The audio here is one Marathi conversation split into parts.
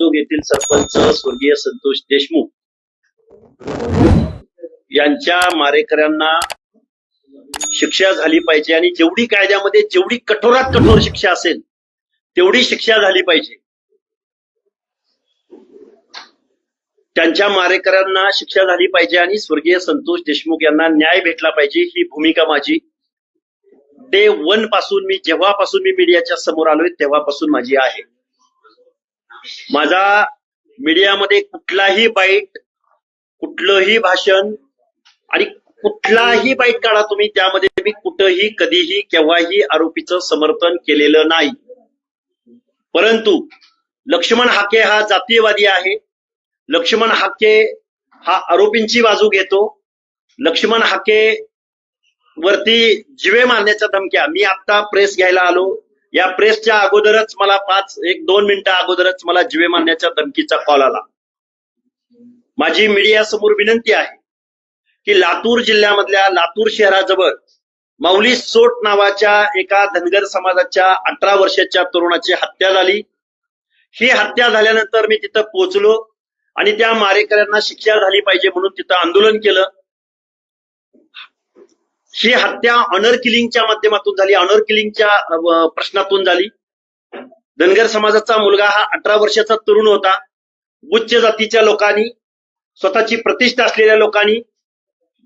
उद्योग येथील सरपंच स्वर्गीय संतोष देशमुख यांच्या मारेकऱ्यांना शिक्षा झाली पाहिजे आणि जेवढी कायद्यामध्ये जेवढी कठोरात कठोर शिक्षा असेल तेवढी शिक्षा झाली पाहिजे. त्यांच्या मारेकऱ्यांना शिक्षा झाली पाहिजे आणि स्वर्गीय संतोष देशमुख यांना न्याय भेटला पाहिजे ही भूमिका माझी. डे वनपासून मी जेव्हापासून मी मीडियाच्या समोर आलोय तेव्हापासून माझी आहे. माझा मीडियामध्ये कुठलाही बाईट कुठलंही भाषण आणि कुठलाही बाईट काढा तुम्ही त्यामध्ये मी कुठंही कधीही केव्हाही आरोपीचं समर्थन केलेलं नाही. परंतु लक्ष्मण हाके हा जातीयवादी आहे. लक्ष्मण हाके हा आरोपींची बाजू घेतो. लक्ष्मण हाके वरती जिवे मारण्याच्या धमक्या मी आता प्रेस घ्यायला आलो. या प्रेसच्या अगोदरच मला पाच एक दोन मिनिटं अगोदरच मला जीवे मारण्याच्या धमकीचा कॉल आला. माझी मीडिया समोर विनंती आहे की लातूर जिल्ह्यामधल्या लातूर शहराजवळ माऊली सोट नावाच्या एका धनगर समाजाच्या अठरा वर्षाच्या तरुणाची हत्या झाली. ही हत्या झाल्यानंतर मी तिथं पोहोचलो आणि त्या मारेकऱ्यांना शिक्षा झाली पाहिजे म्हणून तिथं आंदोलन केलं. ही हत्या ऑनर किलिंगच्या माध्यमातून झाली. ऑनर किलिंगच्या प्रश्नातून झाली. धनगर समाजाचा मुलगा हा अठरा वर्षाचा तरुण होता. उच्च जातीच्या लोकांनी स्वतःची प्रतिष्ठा असलेल्या लोकांनी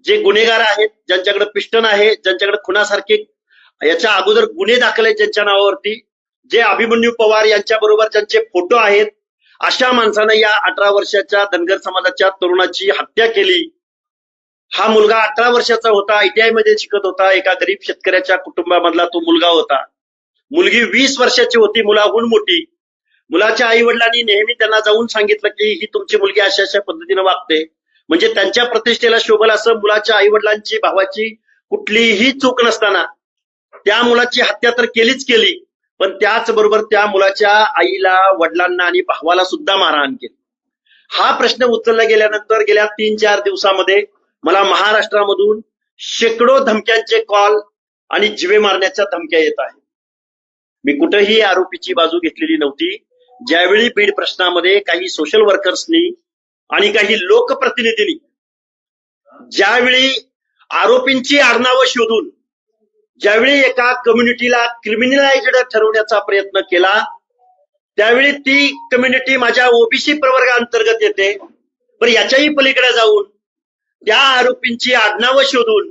जे गुन्हेगार आहेत ज्यांच्याकडे पिस्टन आहे ज्यांच्याकडे खुनासारखे याच्या अगोदर गुन्हे दाखल आहेत ज्यांच्या नावावरती जे अभिमन्यू पवार यांच्या बरोबर ज्यांचे फोटो आहेत अशा माणसानं या अठरा वर्षाच्या धनगर समाजाच्या तरुणाची हत्या केली. हा मुलगा अठरा वर्षाचा होता आयटीआयमध्ये शिकत होता एका गरीब शेतकऱ्याच्या कुटुंबामधला तो मुलगा होता. मुलगी वीस वर्षाची होती मुलाहून मोठी. मुलाच्या आई वडिलांनी नेहमी त्यांना जाऊन सांगितलं की ही तुमची मुलगी अशा अशा पद्धतीने वागते. म्हणजे त्यांच्या प्रतिष्ठेला शोभल असं मुलाच्या आई वडिलांची भावाची कुठलीही चूक नसताना त्या मुलाची हत्या तर केलीच केली पण त्याचबरोबर त्या मुलाच्या आईला वडिलांना आणि भावाला सुद्धा मारहाण केली. हा प्रश्न उचलला गेल्यानंतर गेल्या तीन चार दिवसामध्ये मला महाराष्ट्रामधून शेकडो धमक्यांचे कॉल आणि जीवे मारण्याच्या धमक्या येत आहेत. मी कुठेही आरोपीची बाजू घेतलेली नव्हती. ज्यावेळी बीड प्रश्नामध्ये काही सोशल वर्कर्सनी आणि काही लोकप्रतिनिधींनी ज्यावेळी आरोपींची आडनावं शोधून ज्यावेळी एका कम्युनिटीला क्रिमिनलाइज्ड ठरवण्याचा प्रयत्न केला त्यावेळी ती कम्युनिटी माझ्या ओबीसी प्रवर्गाअंतर्गत येते. पण याच्याही पलीकडे जाऊन त्या आरोपींची आडनावं शोधून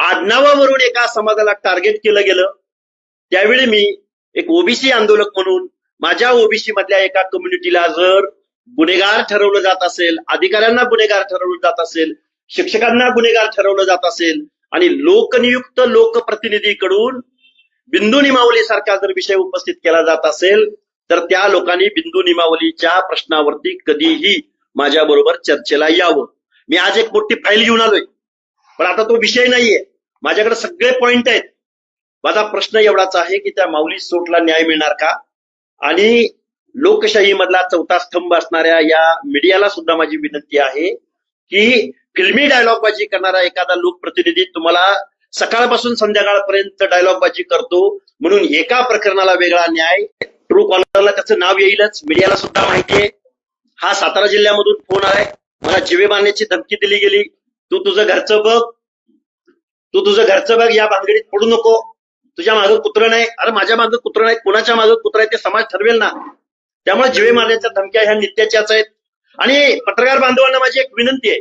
आडनावावरून एका समाजाला टार्गेट केलं गेलं. त्यावेळी मी एक ओबीसी आंदोलक म्हणून माझ्या ओबीसी मधल्या एका कम्युनिटीला जर गुन्हेगार ठरवलं जात असेल अधिकाऱ्यांना गुन्हेगार ठरवलं जात असेल शिक्षकांना गुन्हेगार ठरवलं जात असेल आणि लोकनियुक्त लोकप्रतिनिधीकडून बिंदू निमावली सारखा जर विषय उपस्थित केला जात असेल तर त्या लोकांनी बिंदू निमावलीच्या प्रश्नावरती कधीही माझ्या बरोबर चर्चेला यावं. मी आज एक मोठी फाईल घेऊन आलोय. पण आता तो विषय नाहीये. माझ्याकडे सगळे पॉइंट आहेत. माझा प्रश्न एवढाच आहे की त्या माऊली सोटला न्याय मिळणार का? आणि लोकशाही मधला चौथा स्तंभ असणाऱ्या या मीडियाला सुद्धा माझी विनंती आहे की फिल्मी डायलॉगबाजी करणारा एखादा लोकप्रतिनिधी तुम्हाला सकाळपासून संध्याकाळपर्यंत डायलॉगबाजी करतो. म्हणून एका प्रकरणाला वेगळा न्याय ट्रू कॉलरला त्याचं नाव येईलच. मीडियाला सुद्धा माहितीये. हा सातारा जिल्ह्यामधून फोन आहे मला जिवे मारण्याची धमकी दिली गेली. तू तुझं घरचं बघ. तू तुझं घरचं बघ. या भानगडीत पडू नको. तुझ्या मागं कुत्र नाही. अरे माझ्या मागं कुत्र नाही कुणाच्या मागं कुत्र आहे ते समाज ठरवेल ना. त्यामुळे जिवे मारण्याच्या धमक्या ह्या नित्याच्याच आहेत. आणि पत्रकार बांधवांना माझी एक विनंती आहे.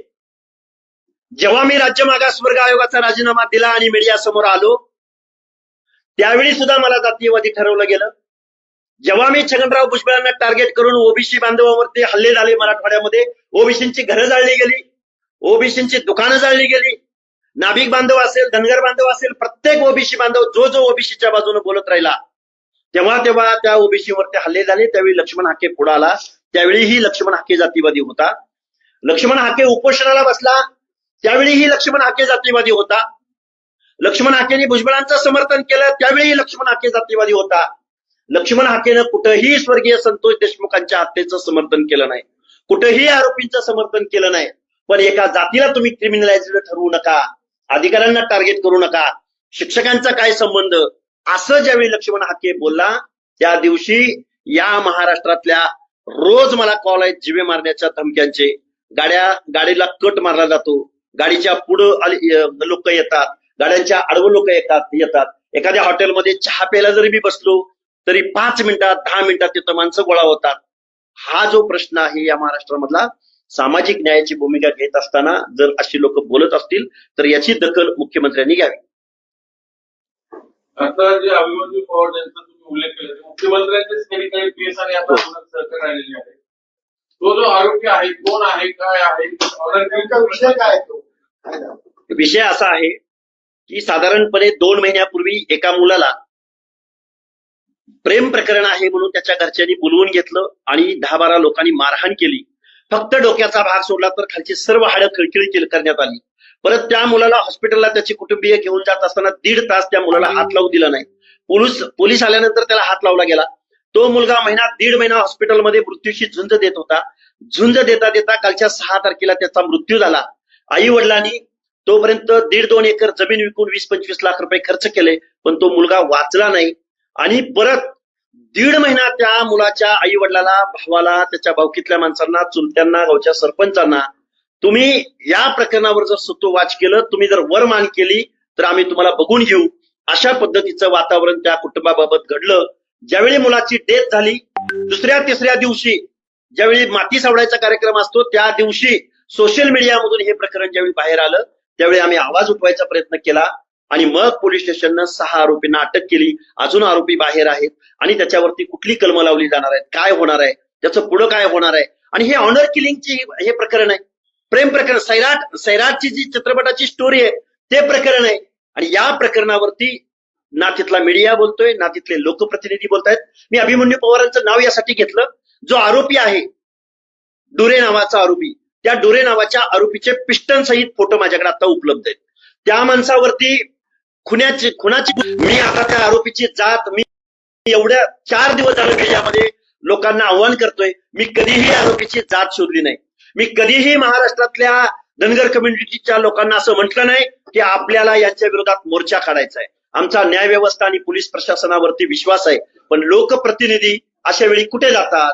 जेव्हा मी राज्य मागासवर्ग आयोगाचा राजीनामा दिला आणि मीडिया समोर आलो त्यावेळी सुद्धा मला जातीयवादी ठरवलं गेलं. जेव्हा मी छगनराव भुजबळांना टार्गेट करून ओबीसी बांधवांवरती हल्ले झाले मराठवाड्यामध्ये ओबीसींची घरं जाळली गेली ओबीसींची दुकानं जाळली गेली नाभिक बांधव असेल धनगर बांधव असेल प्रत्येक ओबीसी बांधव जो जो ओबीसीच्या बाजूने बोलत राहिला तेव्हा तेव्हा त्या ओबीसीवरती हल्ले झाले त्यावेळी लक्ष्मण हाके पुढे आला त्यावेळीही लक्ष्मण हाके जातीवादी होता. लक्ष्मण हाके उपोषणाला बसला त्यावेळीही लक्ष्मण हाके जातीवादी होता. लक्ष्मण हाकेने भुजबळांचं समर्थन केलं त्यावेळी लक्ष्मण हाके जातीवादी होता. लक्ष्मण हाकेनं कुठंही स्वर्गीय संतोष देशमुखांच्या हत्येचं समर्थन केलं नाही. कुठंही आरोपींचं समर्थन केलं नाही. पण एका जातीला तुम्ही क्रिमिनलाइज ठरवू नका. अधिकाऱ्यांना टार्गेट करू नका. शिक्षकांचा काय संबंध? असं ज्यावेळी लक्ष्मण हाके बोलला त्या दिवशी या महाराष्ट्रातल्या रोज मला कॉल आहेत जिवे मारण्याच्या धमक्यांचे. गाड्या गाडीला कट मारला जातो. गाडीच्या पुढं लोक येतात. गाड्यांच्या आडवं लोक येतात येतात. एखाद्या हॉटेलमध्ये चहा प्यायला जरी मी बसलो तरी पाच मिनिटात दहा मिनिटात तिथं माणसं गोळा होतात. हा जो प्रश्न आहे या महाराष्ट्रामधला सामाजिक न्यायाची भूमिका घेत असताना जर अशी लोक बोलत असतील तर याची दखल मुख्यमंत्र्यांनी घ्यावी. आता जे अभिमन्यू पवार यांचा तुम्ही उल्लेख केला ते मुख्यमंत्र्यांचेच काही काही केस आणि आता सहकार्य आलेले आहे. तो जो आरोपी आहे कोण आहे काय आहे काय तो? विषय असा आहे की साधारणपणे दोन महिन्यापूर्वी एका मुलाला प्रेम प्रकरण आहे म्हणून त्याच्या घरच्यांनी बोलवून घेतलं आणि दहा बारा लोकांनी मारहाण केली. फक्त डोक्याचा भाग सोडला तर खालची सर्व हाडं खळखळी केली करण्यात आली. परत त्या मुलाला हॉस्पिटलला त्याचे कुटुंबीय घेऊन जात असताना दीड तास त्या मुलाला हात लावू दिला नाही. पोलीस पोलीस आल्यानंतर त्याला हात लावला गेला. तो मुलगा महिना दीड महिना हॉस्पिटलमध्ये मृत्यूशी झुंज देत होता. झुंज देता देता कालच्या सहा तारखेला त्याचा मृत्यू झाला. आई वडिलांनी तोपर्यंत दीड दोन एकर जमीन विकून वीस पंचवीस लाख रुपये खर्च केले पण तो मुलगा वाचला नाही. आणि परत दीड महिना त्या मुलाच्या आई वडिलाला भावाला त्याच्या भावकीतल्या माणसांना चुलत्यांना गावच्या सरपंचांना तुम्ही या प्रकरणावर जर सुतोवाच केलं तुम्ही जर वरमान केली तर आम्ही तुम्हाला बघून घेऊ. अशा पद्धतीचं वातावरण त्या कुटुंबाबाबत घडलं. ज्यावेळी मुलाची डेथ झाली दुसऱ्या तिसऱ्या दिवशी ज्यावेळी माती सावडायचा कार्यक्रम असतो त्या दिवशी सोशल मीडियामधून हे प्रकरण ज्यावेळी बाहेर आलं त्यावेळी आम्ही आवाज उठवायचा प्रयत्न केला. आणि मग पोलीस स्टेशननं सहा आरोपींना अटक केली. अजून आरोपी बाहेर आहेत. आणि त्याच्यावरती कुठली कलम लावली जाणार आहेत? काय होणार आहे? त्याचं पुढं काय होणार आहे? आणि हे ऑनर किलिंगची हे प्रकरण आहे. प्रेम प्रकरण सैराट सैराटची जी चित्रपटाची स्टोरी आहे ते प्रकरण आहे. आणि या प्रकरणावरती ना तिथला मीडिया बोलतोय ना तिथले लोकप्रतिनिधी बोलतायत. मी अभिमन्यू पवारांचं नाव यासाठी घेतलं. जो आरोपी आहे डुरे नावाचा आरोपी त्या डुरे नावाच्या आरोपीचे पिस्टन सहित फोटो माझ्याकडे आता उपलब्ध आहेत. त्या माणसावरती खुन्याची खुनाची मी आता त्या आरोपीची जात मी एवढ्या चार दिवस झाले मीडियामध्ये लोकांना आव्हान करतोय. मी कधीही आरोपीची जात शोधली नाही. मी कधीही महाराष्ट्रातल्या धनगर कम्युनिटीच्या लोकांना असं म्हटलं नाही की आपल्याला यांच्या विरोधात मोर्चा काढायचा आहे. आमचा न्याय व्यवस्था आणि पोलीस प्रशासनावरती विश्वास आहे. पण लोकप्रतिनिधी अशा वेळी कुठे जातात?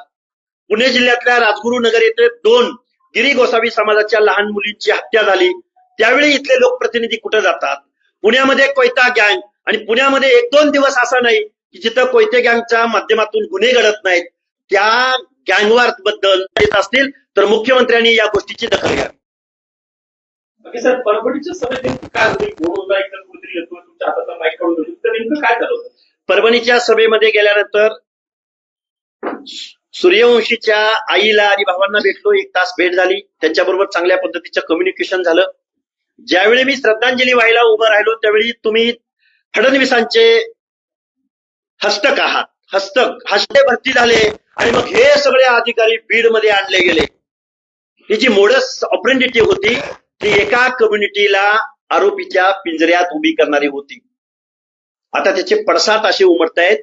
पुणे जिल्ह्यातल्या राजगुरुनगर येथे दोन गिरी गोसावी समाजाच्या लहान मुलींची हत्या झाली. त्यावेळी इथले लोकप्रतिनिधी कुठे जातात? पुण्यामध्ये कोयता गँग आणि पुण्यामध्ये एक दोन दिवस असा नाही की जिथं कोयते गँगच्या माध्यमातून गुन्हे घडत नाहीत. त्या गँगवारबद्दल येत असतील तर मुख्यमंत्र्यांनी या गोष्टीची दखल घ्यावी बाकी सर परभणीच्या सभेत नेमकं काय होतं? परभणीच्या सभेमध्ये गेल्यानंतर सूर्यवंशीच्या आईला आणि भावांना भेटलो एक तास भेट झाली. त्यांच्याबरोबर चांगल्या पद्धतीचं कम्युनिकेशन झालं. ज्यावेळी मी श्रद्धांजली व्हायला उभं राहिलो त्यावेळी तुम्ही फडणवीसांचे हस्तक आहात. हस्तक हस्ते भरती झाले आणि मग हे सगळे अधिकारी बीडमध्ये आणले गेले. ही जी मोडस ऑपरेंडिटी होती ती एका कम्युनिटीला आरोपीच्या पिंजऱ्यात उभी करणारी होती. आता त्याचे पडसाद असे उमटतायत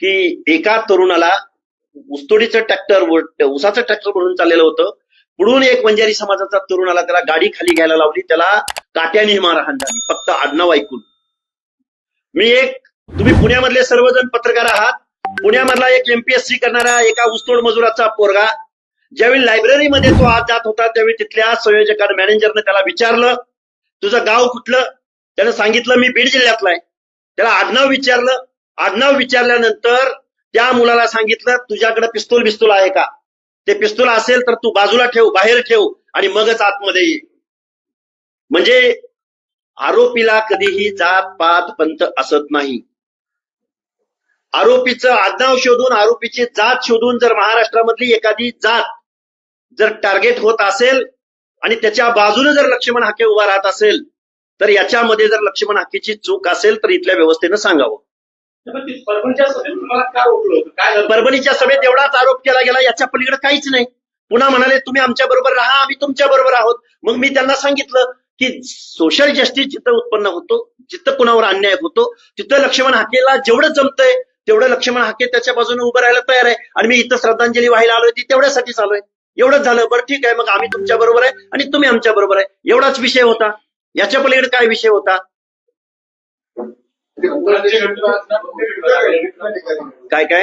की एका तरुणाला ऊसतोडीचं ट्रॅक्टर उसाचं ट्रॅक्टर म्हणून चाललेलं होतं. पुढून एक वंजारी समाजाचा तरुणाला त्याला गाडी खाली घ्यायला लावली त्याला काट्याने मारहाण झाली. फक्त आडनाव ऐकून. मी एक तुम्ही पुण्यामधले सर्वजण पत्रकार आहात. पुण्यामधला एक एमपीएससी करणारा एका ऊसतोड मजुराचा पोरगा ज्यावेळी लायब्ररीमध्ये तो आज जात होता त्यावेळी तिथल्या संयोजकानं मॅनेजरनं त्याला विचारलं तुझं गाव कुठलं? त्यानं सांगितलं मी बीड जिल्ह्यातला आहे. त्याला आडनाव विचारलं. आडनाव विचारल्यानंतर त्या मुलाला सांगितलं तुझ्याकडे पिस्तूल बिस्तूल आहे का? ते पिस्तूल असेल तर तू बाजूला ठेव बाहेर ठेव आणि मगच आतमध्ये ये. म्हणजे आरोपीला कधीही जात पात पंत असत नाही. आरोपीचं आडनाव शोधून आरोपीची जात शोधून जर महाराष्ट्रामधली एखादी जात जर टार्गेट होत असेल आणि त्याच्या बाजूने जर लक्ष्मण हाके उभा राहत असेल तर याच्यामध्ये जर लक्ष्मण हाकेची चूक असेल तर इथल्या व्यवस्थेनं सांगावं. परभणीच्या सभेत तुम्हाला काय होतं? काय परभणीच्या सभेत एवढाच आरोप केला गेला याच्या पलीकडे काहीच नाही. पुन्हा म्हणाले तुम्ही आमच्या बरोबर राहा आम्ही तुमच्या बरोबर आहोत. मग मी त्यांना सांगितलं की सोशल जस्टिस जिथं उत्पन्न होतो जिथं कुणावर अन्याय होतो तिथं लक्ष्मण हाकेला जेवढं जमतंय तेवढं लक्ष्मण हाके त्याच्या बाजूने उभं राहायला तयार आहे. आणि मी इथं श्रद्धांजली व्हायला आलोय ती तेवढ्यासाठीच आलोय एवढंच झालं. बरं ठीक आहे. मग आम्ही तुमच्या बरोबर आहे आणि तुम्ही आमच्या बरोबर आहे. एवढाच विषय होता. याच्या पलीकडे काय विषय होता? काय काय?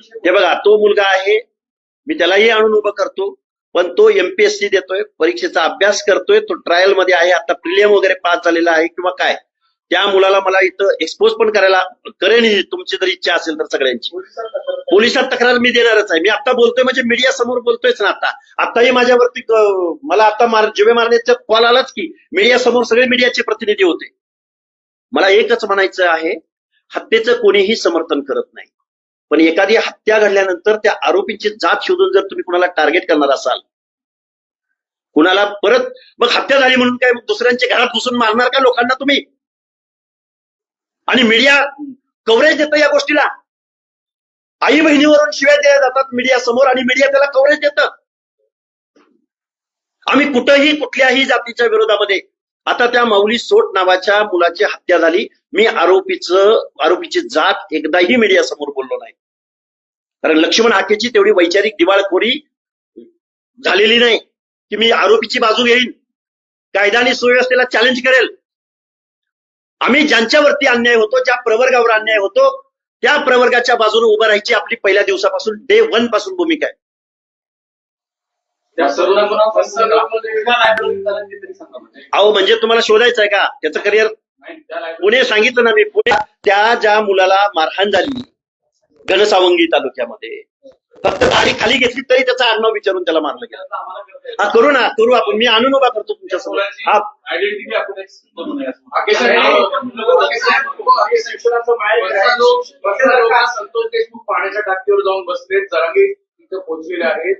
हे बघा तो मुलगा आहे. मी त्यालाही आणून उभं करतो पण तो एमपीएससी देतोय परीक्षेचा अभ्यास करतोय तो ट्रायलमध्ये आहे. आता प्रिलियम वगैरे पास झालेला आहे किंवा काय? त्या मुलाला मला इथं एक्सपोज पण करायला करेन तुमची जर इच्छा असेल तर सगळ्यांची. पोलिसात तक्रार- मी देणारच आहे. मी आता बोलतोय म्हणजे मीडिया समोर बोलतोयच ना आता. आताही माझ्यावरती मला आता मार जिवे मारण्याचा कॉल आलाच की मीडिया समोर सगळे मीडियाचे प्रतिनिधी होते. मला एकच म्हणायचं आहे हत्येचं कोणीही समर्थन करत नाही. पण एखादी हत्या घडल्यानंतर त्या आरोपींची जात शोधून जर तुम्ही कुणाला टार्गेट करणार असाल कुणाला परत मग हत्या झाली म्हणून काय दुसऱ्यांच्या घरात घुसून मारणार का लोकांना तुम्ही? आणि मीडिया कव्हरेज देतं या गोष्टीला. आई बहिणीवरून शिव्या दिल्या जातात मीडिया समोर आणि मीडिया त्याला कव्हरेज देतं. आम्ही कुठंही कुठल्याही जातीच्या विरोधामध्ये आता त्या माऊली सोट नावाच्या मुलाची हत्या झाली. मी आरोपीचं आरोपीची जात एकदाही मीडिया समोर बोललो नाही. कारण लक्ष्मण हाकेची तेवढी वैचारिक दिवाळखोरी झालेली नाही की मी आरोपीची बाजू घेईन. कायदा आणि सुव्यवस्थेला चॅलेंज करेल. आम्ही ज्यांच्यावरती अन्याय होतो ज्या प्रवर्गावर अन्याय होतो त्या प्रवर्गाच्या बाजूने उभं राहायची आपली पहिल्या दिवसापासून डे वनपासून भूमिका आहे. त्या सर्वांना म्हणजे. अहो म्हणजे तुम्हाला शोधायचं आहे का? त्याचं करिअर पुणे सांगितलं ना मी पुणे त्या ज्या मुलाला मारहाण झाली घनसावंगी तालुक्यामध्ये फक्त गाडी खाली घेतली तरी त्याचा आडनाव विचारून त्याला मारलं गेलं. हा करू ना करू आपण. मी आणून उभा करतो तुमच्यासमोर. हा. संतोष देशमुख पाण्याच्या टाकीवर जाऊन बसले जरांगे तिथे पोहोचलेले आहेत.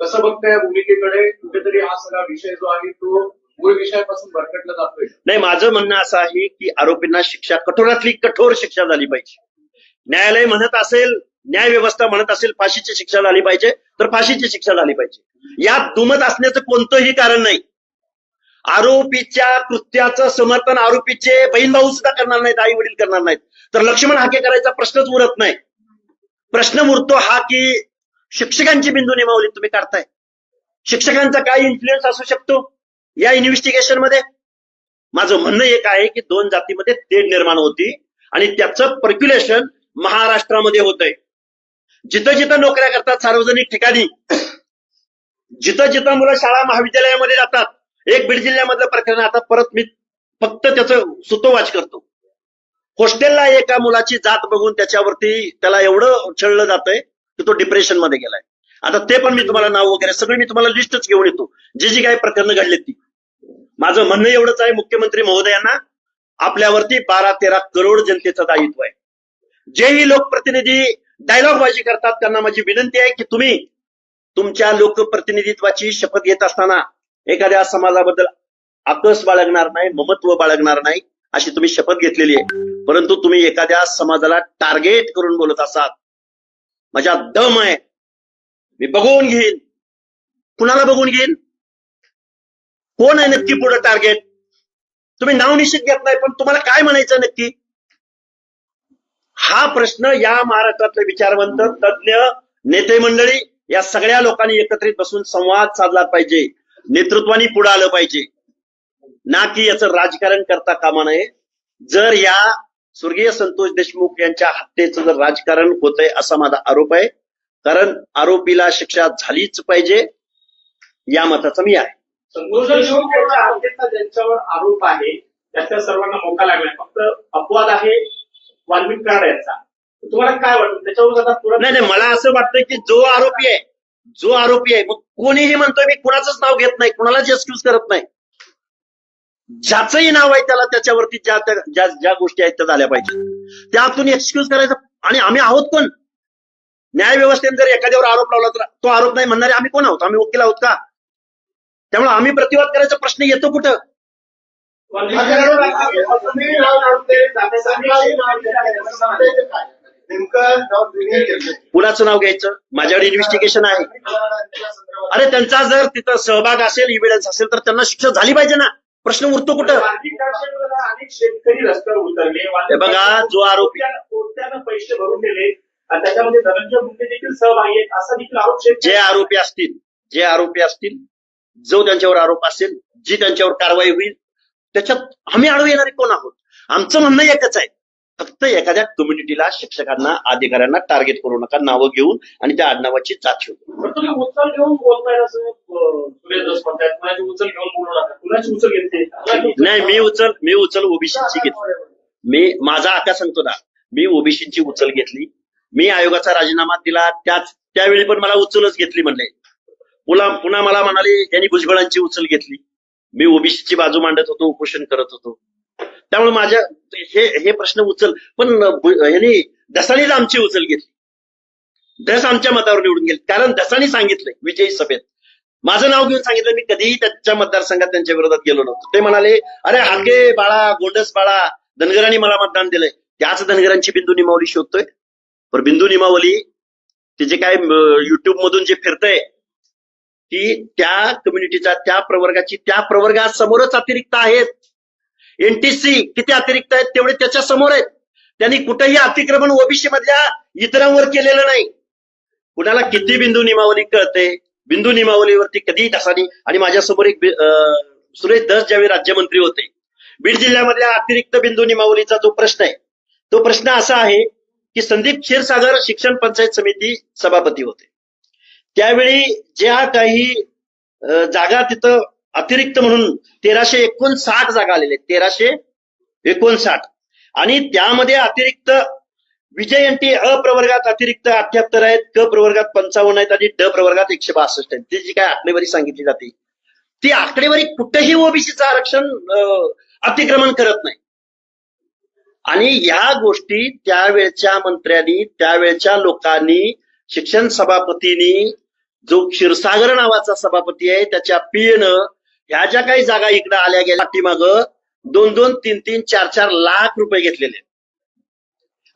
कसं बघताय भूमिकेकडे कुठेतरी हा सगळा विषय जो आहे तो मूळ विषयापासून भरकटला जातोय. नाही माझं म्हणणं असं आहे की आरोपींना शिक्षा कठोरातली कठोर शिक्षा झाली पाहिजे. न्यायालय म्हणत असेल न्याय व्यवस्था म्हणत असेल फाशीची शिक्षा झाली पाहिजे तर फाशीची शिक्षा झाली पाहिजे. यात दुमत असण्याचं कोणतंही कारण नाही. आरोपीच्या कृत्याचं समर्थन आरोपीचे बहीण भाऊ सुद्धा करणार नाहीत आई वडील करणार नाहीत. तर लक्ष्मण हाके करायचा प्रश्नच उरत नाही. प्रश्न उरतो हा की शिक्षकांची बिंदू निमावली तुम्ही काढताय. शिक्षकांचा काय इन्फ्लुएन्स असू शकतो? या इन्व्हेस्टिगेशनमध्ये माझं म्हणणं एक आहे की दोन जातीमध्ये तेढ निर्माण होती आणि त्याचं पर्क्युलेशन महाराष्ट्रामध्ये होतंय. जिथं जिथं नोकऱ्या करतात सार्वजनिक ठिकाणी जिथं जिथं मुलं शाळा महाविद्यालयामध्ये जातात एक बीड जिल्ह्यामधलं प्रकरण आता परत मी फक्त त्याचं सुतोवाच करतो. हॉस्टेलला एका मुलाची जात बघून त्याच्यावरती त्याला एवढं छळलं जातंय की तो डिप्रेशनमध्ये गेलाय. आता ते पण मी तुम्हाला नाव वगैरे सगळी मी तुम्हाला लिस्टच घेऊन येतो. जी जी काही प्रकरणं घडलीत ती. माझं म्हणणं एवढंच आहे मुख्यमंत्री महोदयांना आपल्यावरती बारा तेरा करोड जनतेचं दायित्व आहे. जेही लोकप्रतिनिधी डायलॉगबाजी करतात त्यांना माझी विनंती आहे की तुम्ही तुमच्या लोकप्रतिनिधित्वाची शपथ घेत असताना एखाद्या समाजाबद्दल आकस बाळगणार नाही ममत्व बाळगणार नाही अशी तुम्ही शपथ घेतलेली आहे. परंतु तुम्ही एखाद्या समाजाला टार्गेट करून बोलत असाल माझ्या दम आहे. मी बघून घेईन. कुणाला बघून घेईन? कोण आहे नक्की पुढे टार्गेट तुम्ही नाव निश्चित घेत नाही पण तुम्हाला काय म्हणायचं नक्की? हा प्रश्न या महाराष्ट्रातले विचारवंत तज्ज्ञ नेते मंडळी या सगळ्या लोकांनी एकत्रित बसून संवाद साधला पाहिजे. नेतृत्वाने पुढे आलं पाहिजे. ना की याचं राजकारण करता कामा नये. जर या स्वर्गीय संतोष देशमुख यांच्या हत्येचं जर राजकारण होतंय असा माझा आरोप आहे. कारण आरोपीला शिक्षा झालीच पाहिजे या मताचा मी आहे. ज्यांच्यावर आरोप आहे त्याच्या सर्वांना मोका लागलाय. फक्त अपवाद आहे वाल्मिक कराड यांचा. तुम्हाला काय वाटतं? त्याच्यावर नाही नाही मला असं वाटतं की जो आरोपी आहे जो आरोपी आहे मग कोणीही म्हणतोय मी कुणाचंच नाव घेत नाही कुणालाच एक्सक्यूज करत नाही. ज्याचंही नाव आहे त्याला त्याच्यावरती ज्या त्या- ज्या ज्या गोष्टी आहेत त्या झाल्या पाहिजे. त्यातून एक्सक्यूज करायचं. आणि आम्ही आहोत कोण? न्याय व्यवस्थेने जर एखाद्यावर आरोप लावला तर तो आरोप नाही म्हणणारे आम्ही कोण आहोत? आम्ही वकील आहोत का? त्यामुळे आम्ही प्रतिवाद करायचा प्रश्न येतो कुठं? कुणाचं नाव घ्यायचं? माझ्याकडे इन्व्हेस्टिगेशन आहे. अरे त्यांचा जर तिथं सहभाग असेल इव्हिडन्स असेल तर त्यांना शिक्षा झाली पाहिजे ना. प्रश्न उरतो कुठं? अनेक शेतकरी रस्त्यावर उतरले हे बघा, जो आरोपी- पैसे भरून दिले आणि त्याच्यामध्ये धनंजय मुंडे देखील सहभागी आहेत असा देखील आरोप जे आरोपी असतील जे आरोपी असतील जो त्यांच्यावर आरोप असेल जी त्यांच्यावर कारवाई होईल त्याच्यात आम्ही अडवू येणारे कोण आहोत? आमचं म्हणणं एकच आहे फक्त एखाद्या कम्युनिटीला शिक्षकांना अधिकाऱ्यांना टार्गेट करू नका नावं घेऊन आणि त्या आडनावाची चाच शोधू. पण तुम्ही उचल घेऊन बोलताय उचल घेऊन बोलू नका. कुणाची उचल घेतली? नाही मी उचल मी उचल ओबीसीची घेतली. मी माझा आका सांगतो ना मी ओबीसीची उचल घेतली. मी आयोगाचा राजीनामा दिला. त्याच त्यावेळी पण मला उचलच घेतली म्हणले. पुन्हा पुन्हा मला म्हणाले यांनी भुजबळांची उचल घेतली. मी ओबीसीची बाजू मांडत होतो उपोषण करत होतो. त्यामुळे माझ्या हे हे प्रश्न उचल. पण यांनी ह्यांनी दसानीच आमची उचल घेतली. दस आमच्या मतावर निवडून गेले. कारण दसानी सांगितलंय विजयी सभेत. माझं नाव घेऊन सांगितलं मी कधीही त्यांच्या मतदारसंघात त्यांच्या विरोधात गेलो नव्हतो. ते म्हणाले अरे हागे बाळा गोंडस बाळा धनगरांनी मला मतदान दिलंय. त्याच धनगरांची बिंदू निमावली शोधतोय. पण बिंदू निमावली ते जे काय युट्यूब मधून जे फिरतंय ती त्या कम्युनिटीचा त्या प्रवर्गाची त्या प्रवर्गासमोरच अतिरिक्त आहेत. एनटीसी किती अतिरिक्त आहेत तेवढे त्याच्यासमोर आहेत. त्यांनी कुठेही अतिक्रमण ओबीसी मधल्या इतरांवर केलेलं नाही. कुणाला किती बिंदू निमावली कळते? बिंदू निमावलीवरती कधीही दसानी आणि माझ्यासमोर एक अं, सुरेश दस ज्यावेळी राज्यमंत्री होते. बीड जिल्ह्यामधल्या अतिरिक्त बिंदू निमावलीचा जो प्रश्न आहे तो प्रश्न असा आहे की संदीप क्षीरसागर शिक्षण पंचायत समिती सभापती होते. त्यावेळी ज्या काही जागा तिथं अतिरिक्त म्हणून तेराशे एकोणसाठ जागा आलेल्या आहेत. तेराशे एकोणसाठ. आणि त्यामध्ये अतिरिक्त विजय एन अ प्रवर्गात अतिरिक्त अठ्याहत्तर आहेत क प्रवर्गात पंचावन्न आहेत आणि ड प्रवर्गात एकशे बासष्ट आहेत. ती जी काय आकडेवारी सांगितली जाते. ती आकडेवारी कुठेही ओबीसीचं आरक्षण अतिक्रमण करत नाही. आणि या गोष्टी त्यावेळच्या मंत्र्यांनी त्यावेळच्या लोकांनी शिक्षण सभापतींनी जो क्षीरसागर नावाचा सभापती आहे त्याच्या पीएनं ह्या ज्या काही जागा इकडे आल्या गेल्या पाठीमाग दोन दोन तीन तीन चार चार लाख रुपये घेतलेले.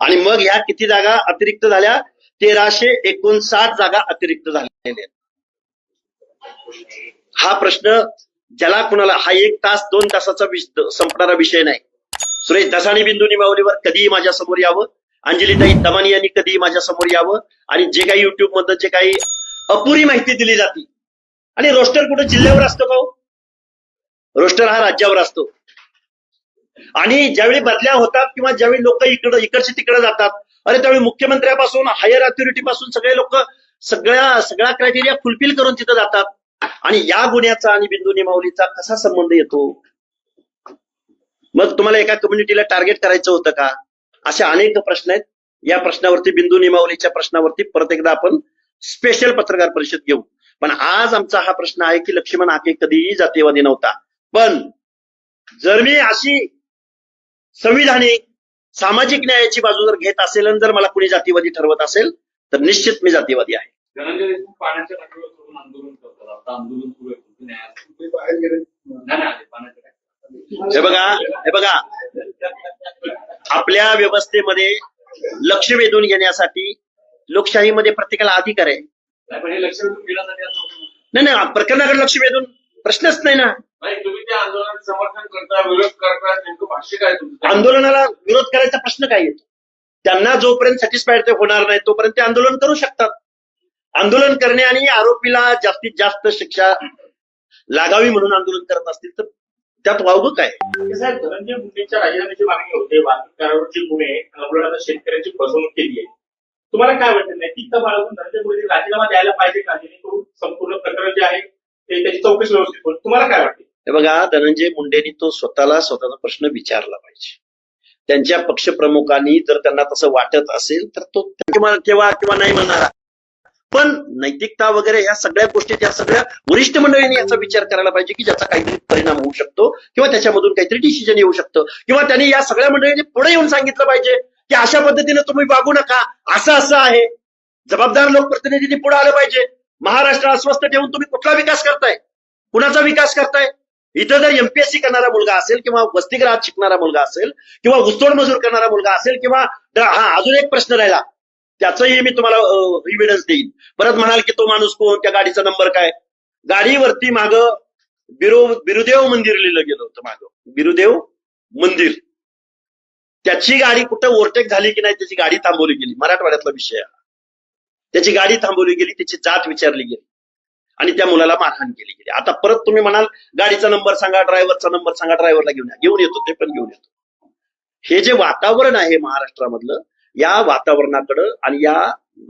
आणि मग ह्या किती जागा अतिरिक्त झाल्या? तेराशे एकोणसाठ जागा अतिरिक्त झालेल्या हा प्रश्न ज्याला कुणाला हा एक तास दोन तासाचा संपणारा विषय नाही. सुरेश दसाणी बिंदू निमावलीवर कधीही माझ्यासमोर यावं. अंजलीताई दमानी यांनी कधीही माझ्यासमोर यावं. आणि जे काही युट्यूब मधनं जे काही अपुरी माहिती दिली जाते. आणि रोस्टर कुठं? जिल्ह्यावर असतो का हो? रोस्टर हा राज्यावर असतो. आणि ज्यावेळी बदल्या होतात किंवा ज्यावेळी लोक इकडं इकडचे तिकडे जातात अरे त्यावेळी मुख्यमंत्र्यापासून हायर अथॉरिटी पासून सगळे लोक सगळ्या सगळा क्रायटेरिया फुलफिल करून तिथं जातात. आणि या गुन्ह्याचा आणि बिंदू निमावलीचा कसा संबंध येतो? मग तुम्हाला एका कम्युनिटीला टार्गेट करायचं होतं का? असे अनेक प्रश्न आहेत. या प्रश्नावरती बिंदू निमावलीच्या प्रश्नावरती परत एकदा आपण स्पेशल पत्रकार परिषद घेऊ. पण आज आमचा हा प्रश्न आहे की लक्ष्मण आके कधीही जातीयवादी नव्हता. पण जर मी अशी संविधानिक सामाजिक न्यायाची बाजू जर घेत असेल आणि जर मला कुणी जातीवादी ठरवत असेल तर निश्चित मी जातीवादी आहे. धनंजय देशमुख पाण्याच्या टाकीवर करून आंदोलन करतात. आता आंदोलन सुरू आहे. तुमचं न्यायालय ते बाहेर गेले. नाही नाही आले. पाण्याच्या टाकीवर. हे बघा हे बघा. आपल्या व्यवस्थेमध्ये लक्ष वेधून घेण्यासाठी लोकशाहीमध्ये प्रत्येकाला अधिकार आहे. नाही, हे. नाही नाही प्रकरणाकडे लक्ष वेधून प्रश्नच नाही ना. तुम्ही त्या आंदोलनात समर्थन करता विरोध करता नेमकं भाष्य काय तुमचं? आंदोलनाला विरोध करायचा प्रश्न काय येतो? त्यांना जोपर्यंत सॅटिस्फाईड ते होणार नाही तोपर्यंत ते आंदोलन करू शकतात. आंदोलन करणे आणि आरोपीला जास्तीत जास्त शिक्षा लागावी म्हणून आंदोलन करत असतील तर त्यात वावगं काय? आहे, धनंजय मुंडेंच्या राजीनाम्याची मागणी होते वाहतूक करारावरची गुन्हे आंदोलनात शेतकऱ्यांची फसवणूक केली आहे. तुम्हाला काय वाटतं नैतिकता बाळगून धनंजय मुंडे राजीनामा द्यायला पाहिजे का जेणेकरून संपूर्ण प्रकरण जे आहे ते त्याची चौकशी व्यवस्थित होईल? तुम्हाला काय वाटते? हे बघा धनंजय मुंडेंनी तो स्वतःला स्वतःचा प्रश्न विचारला पाहिजे. त्यांच्या पक्षप्रमुखांनी जर त्यांना तसं वाटत असेल तर तो किंवा केव्हा किंवा नाही म्हणणारा पण नैतिकता वगैरे या सगळ्या गोष्टी त्या सगळ्या वरिष्ठ मंडळींनी याचा विचार करायला पाहिजे की ज्याचा काहीतरी परिणाम होऊ शकतो किंवा त्याच्यामधून काहीतरी डिसिजन येऊ शकतं किंवा त्यांनी या सगळ्या मंडळींनी पुढे येऊन सांगितलं पाहिजे की अशा पद्धतीने तुम्ही वागू नका असं असं आहे. जबाबदार लोकप्रतिनिधींनी पुढे आलं पाहिजे. महाराष्ट्र अस्वस्थ ठेवून तुम्ही कुठला विकास करताय? कुणाचा विकास करताय? इथं जर एमपीएससी करणारा मुलगा असेल किंवा वसतिगृहात शिकणारा मुलगा असेल किंवा घुसतोड मजूर करणारा मुलगा असेल किंवा हा अजून एक प्रश्न राहिला. त्याचंही मी तुम्हाला इव्हिडन्स देईन. परत म्हणाल की तो माणूस कोण? त्या गाडीचा नंबर काय? गाडीवरती माग बिरो बिरुदेव मंदिर लिहिलं गेलं होतं माग. बिरुदेव मंदिर. त्याची गाडी कुठं ओव्हरटेक झाली की नाही त्याची गाडी थांबवली गेली. मराठवाड्यातला विषय त्याची गाडी थांबवली गेली त्याची जात विचारली गेली. आणि त्या मुलाला मारहाण केली गेली. आता परत तुम्ही म्हणाल गाडीचा नंबर सांगा ड्रायव्हरचा नंबर सांगा ड्रायव्हरला घेऊन या. घेऊन येतो ते पण घेऊन येतो. हे जे वातावरण आहे महाराष्ट्रामधलं या वातावरणाकडं आणि या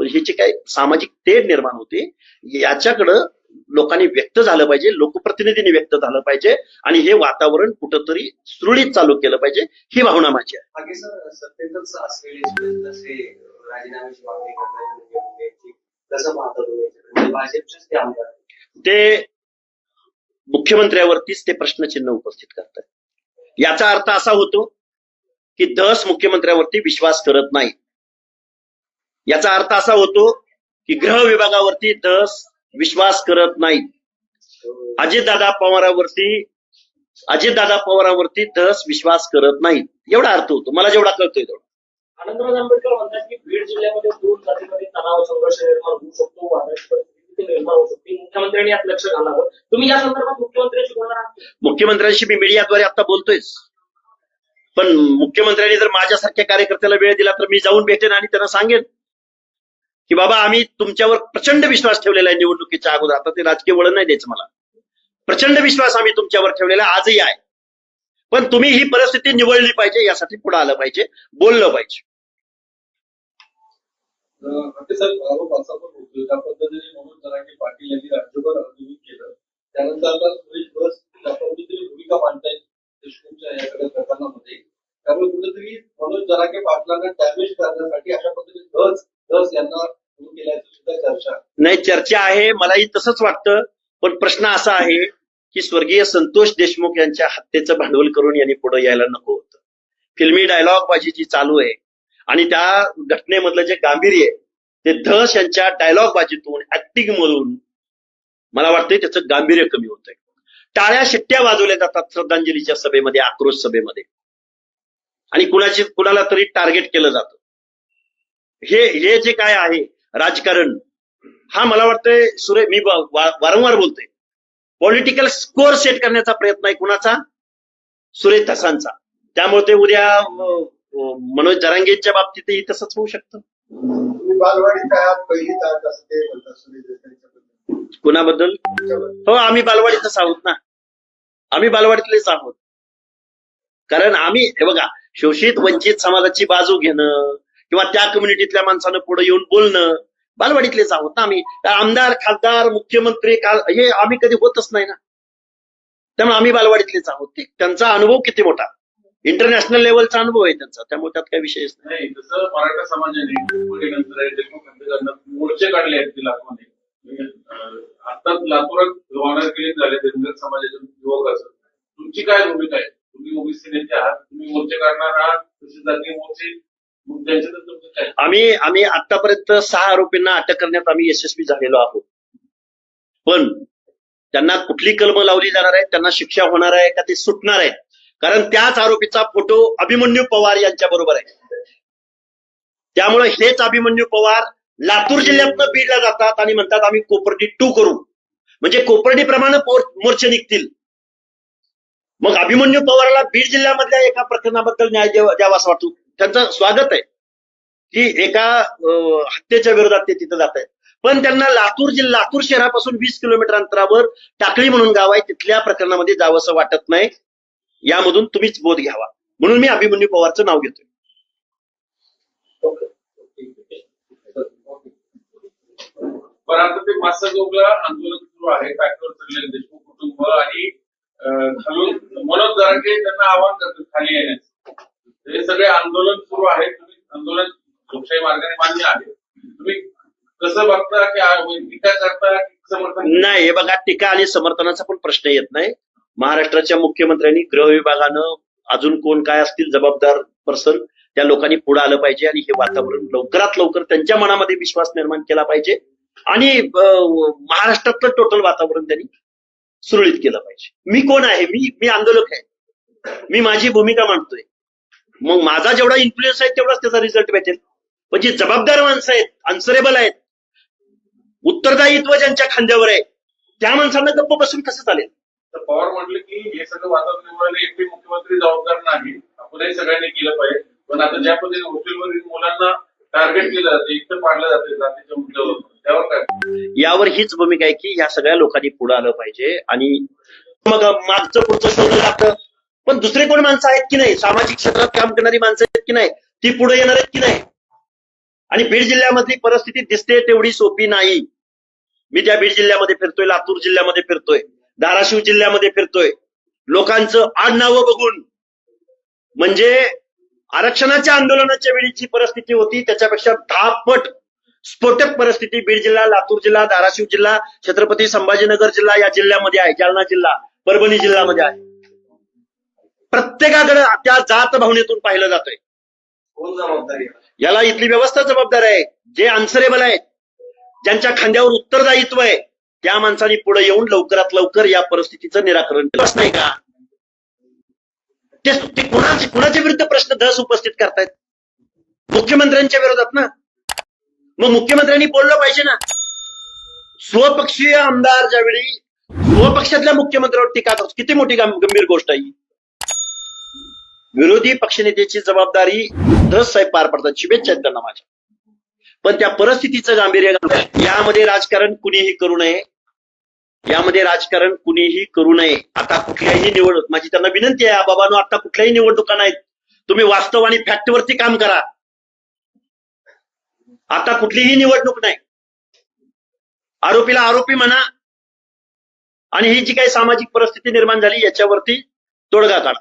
हे जे काही सामाजिक तेढ निर्माण होते याच्याकडं लोकांनी व्यक्त झालं पाहिजे लोकप्रतिनिधींनी व्यक्त झालं पाहिजे आणि हे वातावरण कुठंतरी सुरळीत चालू केलं पाहिजे ही भावना माझी आहे. कसं पाहता तुम्ही म्हणजे भाजपचेच ते आमदार ते मुख्यमंत्र्यावरतीच ते प्रश्नचिन्ह उपस्थित करतात. याचा अर्थ असा होतो की दस मुख्यमंत्र्यावरती विश्वास करत नाही. याचा अर्थ असा होतो की गृह विभागावरती दस विश्वास करत नाही. अजितदादा पवारावरती अजितदादा पवारावरती दस विश्वास करत नाहीत एवढा अर्थ होतो. मला जेवढा कळतोय तेवढा. आनंदराज आंबेडकर म्हणतात की बीड जिल्ह्यामध्ये दोन जातीमध्ये तणाव संघर्ष निर्माण होऊ शकतो वादाची निर्माण होऊ शकते मुख्यमंत्र्यांनी यात लक्ष घालावं. तुम्ही या संदर्भात मुख्यमंत्र्यांशी बोलणार मुख्यमंत्र्यांशी मी मीडियाद्वारे आता बोलतोयच. पण मुख्यमंत्र्यांनी जर माझ्यासारख्या कार्यकर्त्याला वेळ दिला तर मी जाऊन भेटेन आणि त्यांना सांगेन की बाबा आम्ही तुमच्यावर प्रचंड विश्वास ठेवलेला आहे निवडणुकीच्या अगोदर. आता ते राजकीय वळण नाही द्यायचं मला. प्रचंड विश्वास आम्ही तुमच्यावर ठेवलेला आजही आहे. पण तुम्ही ही परिस्थिती निवडली पाहिजे यासाठी पुढे आलं पाहिजे बोललं पाहिजे. त्यामुळे कुठेतरी मनोज पाटलांना डॅमेज करण्यासाठी अशा पद्धतीने धस धस यांना सुरू केल्याची सुद्धा चर्चा. नाही चर्चा आहे मलाही तसंच वाटतं पण प्रश्न असा आहे की स्वर्गीय संतोष देशमुख यांच्या हत्येचं भांडवल करून यांनी पुढे यायला नको होतं. फिल्मी डायलॉग बाजी जी चालू आहे आणि त्या घटनेमधलं जे गांभीर्य आहे ते धस यांच्या डायलॉग बाजीतून ऍक्टिंग मधून मला वाटतंय त्याचं गांभीर्य कमी होतंय. टाळ्या शिट्ट्या वाजवल्या जातात श्रद्धांजलीच्या सभेमध्ये आक्रोश सभेमध्ये. आणि कुणाची कुणाला तरी टार्गेट केलं जातं. हे हे जे काय आहे राजकारण हा मला वाटतंय सुरे मी वारंवार बोलतोय. पॉलिटिकल स्कोर सेट करण्याचा प्रयत्न आहे कुणाचा? सुरेश धसांचा त्यामुळे ते उद्या मनोज जरांगेच्या बाबतीतही तसंच होऊ शकतं. कुणाबद्दल. हो आम्ही बालवाडीतच आहोत ना. आम्ही बालवाडीतलेच आहोत. कारण आम्ही हे बघा शोषित वंचित समाजाची बाजू घेणं किंवा त्या कम्युनिटीतल्या माणसानं पुढे येऊन बोलणं बालवाडीतलेच आहोत ना आम्ही. आमदार खासदार मुख्यमंत्री का हे आम्ही कधी होतच नाही ना. त्यामुळे आम्ही बालवाडीतलेच आहोत ते त्यांचा अनुभव किती मोठा? इंटरनॅशनल लेवलचा अनुभव आहे त्यांचा. त्यामुळे त्यात काही विषयच नाही. जसं मराठा समाजाने मोर्चे काढले आहेत लातूरमध्ये म्हणजे, आताच लातूरात रवाना केले झाले धनगर समाजाच्या युवक तुमची काय भूमिका आहे? तुम्ही ओबीसी नेते आहात तुम्ही मोर्चे काढणार आहात तसे जातीय मोर्चे आम्ही आम्ही आतापर्यंत सहा आरोपींना अटक करण्यात आम्ही यशस्वी झालेलो आहोत. पण त्यांना कुठली कलम लावली जाणार आहे त्यांना शिक्षा होणार आहे का ते सुटणार आहे? कारण त्याच आरोपीचा फोटो अभिमन्यू पवार यांच्या बरोबर आहे. त्यामुळे हेच अभिमन्यू पवार लातूर जिल्ह्यातनं बीडला जातात आणि म्हणतात आम्ही कोपर्डी टू करू. म्हणजे कोपर्डी प्रमाणे मोर्चे निघतील. मग अभिमन्यू पवारला बीड जिल्ह्यामधल्या एका प्रकरणाबद्दल न्याय द्यावा द्यावा असं वाटतो? त्यांचं स्वागत आहे. की एका हत्येच्या विरोधात ते तिथं जात आहेत. पण त्यांना लातूर जिल्हा लातूर शहरापासून वीस किलोमीटर अंतरावर टाकळी म्हणून गाव आहे. तिथल्या प्रकरणामध्ये जावं असं वाटत नाही. यामधून तुम्हीच बोध घ्यावा. म्हणून मी अभिमन्यू पवारचं नाव घेतोय. ओके पण आता ते आंदोलन सुरू आहे. ट्रॅक्टर देशमुख कुटुंब आणि अं, मनोज जरांगे त्यांना आवाहन करतात खाली येण्याचं. हे सगळे आंदोलन सुरू आहे. तुम्ही आंदोलन लोकशाही मार्गाने मान्य आहे. तुम्ही कसं बघता की म्हणजे टीका करता समर्थन नाही हे बघा टीका आणि समर्थनाचा पण प्रश्न येत नाही. महाराष्ट्राच्या मुख्यमंत्र्यांनी गृह विभागानं अजून कोण काय असतील जबाबदार पर्सन त्या लोकांनी पुढे आलं पाहिजे आणि हे वातावरण लवकरात लवकर त्यांच्या मनामध्ये विश्वास निर्माण केला पाहिजे आणि महाराष्ट्रातलं टोटल वातावरण त्यांनी सुरळीत केलं पाहिजे. मी कोण आहे? मी मी आंदोलक आहे. मी माझी भूमिका मांडतोय. मग माझा जेवढा इन्फ्लुएन्स आहे तेवढाच त्याचा रिझल्ट भेटेल. पण जी जबाबदार माणसं आहेत अन्सरेबल आहेत उत्तरदायित्व ज्यांच्या खांद्यावर आहे त्या माणसांना गप्प बसून कसं चालेल? तर पवार म्हटलं की हे सगळं वातावरण निवडायला एकटे मुख्यमंत्री जबाबदार नाही. आपणही सगळ्यांनी केलं पाहिजे. पण आता ज्या पद्धतीने हॉस्टेलवरील मुलांना टार्गेट केलं जातं इथं पाडलं जाते जातीच्या मुद्द्यावर. त्यावर काय? यावर हीच भूमिका आहे की या सगळ्या लोकांनी पुढे आलं पाहिजे. आणि मग मागचं पुढचं सोडलं जातं पण दुसरे कोण माणसं आहेत की नाही? सामाजिक क्षेत्रात काम करणारी माणसं आहेत की नाही? ती पुढे येणार आहेत की नाही? आणि बीड जिल्ह्यामधली परिस्थिती दिसते तेवढी सोपी नाही. मी त्या बीड जिल्ह्यामध्ये फिरतोय लातूर जिल्ह्यामध्ये फिरतोय धाराशिव जिल्ह्यामध्ये फिरतोय लोकांचं आडनावं बघून म्हणजे आरक्षणाच्या आंदोलनाच्या वेळी जी परिस्थिती होती त्याच्यापेक्षा दहा पट स्फोटक परिस्थिती बीड जिल्हा लातूर जिल्हा धाराशिव जिल्हा छत्रपती संभाजीनगर जिल्हा या जिल्ह्यामध्ये आहे जालना जिल्हा परभणी जिल्ह्यामध्ये आहे. प्रत्येकाकडे त्या जात भावनेतून पाहिलं जातंय. कोण जबाबदारी आहे? याला इथली व्यवस्था जबाबदार आहे जे अन्सरेबल आहेत ज्यांच्या खांद्यावर उत्तरदायित्व आहे त्या माणसांनी पुढे येऊन लवकरात लवकर या परिस्थितीचं निराकरण केलं. नाही का? ते कुणाचे कुणाच्या विरुद्ध प्रश्न दस उपस्थित करतायत? मुख्यमंत्र्यांच्या विरोधात ना? मग मुख्यमंत्र्यांनी बोललं पाहिजे ना? स्वपक्षीय आमदार ज्यावेळी स्वपक्षातल्या मुख्यमंत्र्यावर टीका करतो किती मोठी गंभीर गोष्ट आहे ही. विरोधी पक्षनेत्याची जबाबदारी धस साहेब पार पडतात. शुभेच्छा आहेत त्यांना माझ्या. पण त्या परिस्थितीचं गांभीर्य यामध्ये राजकारण कुणीही करू नये. यामध्ये राजकारण कुणीही करू नये. आता कुठल्याही निवडणूक माझी त्यांना विनंती आहे बाबांनो आता कुठल्याही निवडणुका नाहीत. तुम्ही वास्तव आणि फॅक्टवरती काम करा. आता कुठलीही निवडणूक नाही. आरोपीला आरोपी म्हणा. आणि ही जी काही सामाजिक परिस्थिती निर्माण झाली याच्यावरती तोडगा काढा.